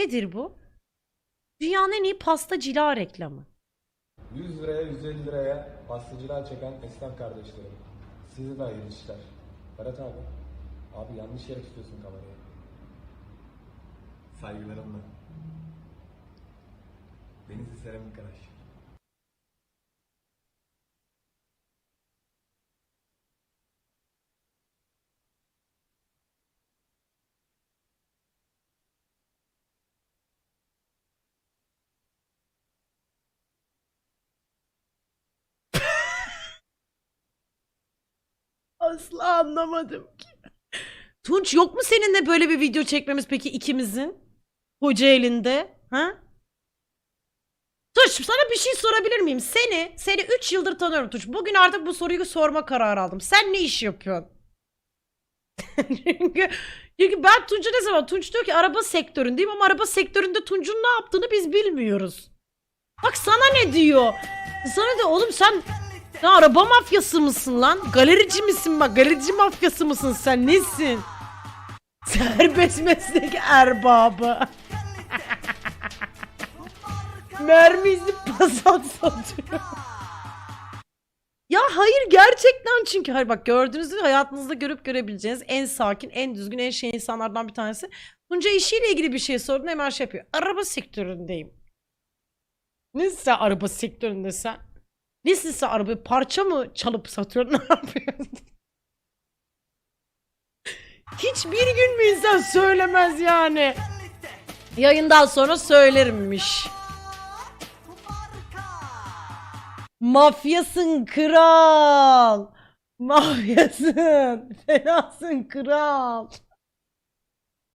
Nedir bu? Dünyanın en iyi pasta cila reklamı. 100 liraya 150 liraya pastacılar çeken esnaf kardeşlerim. Size de hayırlı işler. Ferhat abi. Abi yanlış yere tutuyorsun kamerayı. Saygılarımla. Denizli Seramik Garaj. Asla anlamadım ki. Tunç yok mu seninle böyle bir video çekmemiz peki ikimizin? Hoca elinde. Ha? Tunç sana bir şey sorabilir miyim? Seni, seni 3 yıldır tanıyorum Tunç. Bugün artık bu soruyu sorma kararı aldım. Sen ne iş yapıyorsun? çünkü, çünkü ben Tunç'a ne zaman? Tunç diyor ki araba sektöründeyim ama araba sektöründe Tunç'un ne yaptığını biz bilmiyoruz. Bak sana ne diyor? Sana de oğlum sen sen araba mafyası mısın lan? Galerici misin bak? Galerici mafyası mısın sen? Nesin? Serbest meslek erbabı. Mermi izi pasat satıyor. Ya hayır gerçekten çünkü hayır bak gördüğünüz gibi hayatınızda görüp görebileceğiniz en sakin, en düzgün, en şey insanlardan bir tanesi. Tunca işiyle ilgili bir şey sordun hemen şey yapıyor. Araba sektöründeyim. Nesin sen araba sektöründe sen? Nesin sen araba parça mı çalıp satıyorsun ne yapıyorsun? Hiçbir gün mü insan söylemez yani? Yayından sonra söylerimmiş. Mafyasın kral. Mafyasın. Fenasın kral.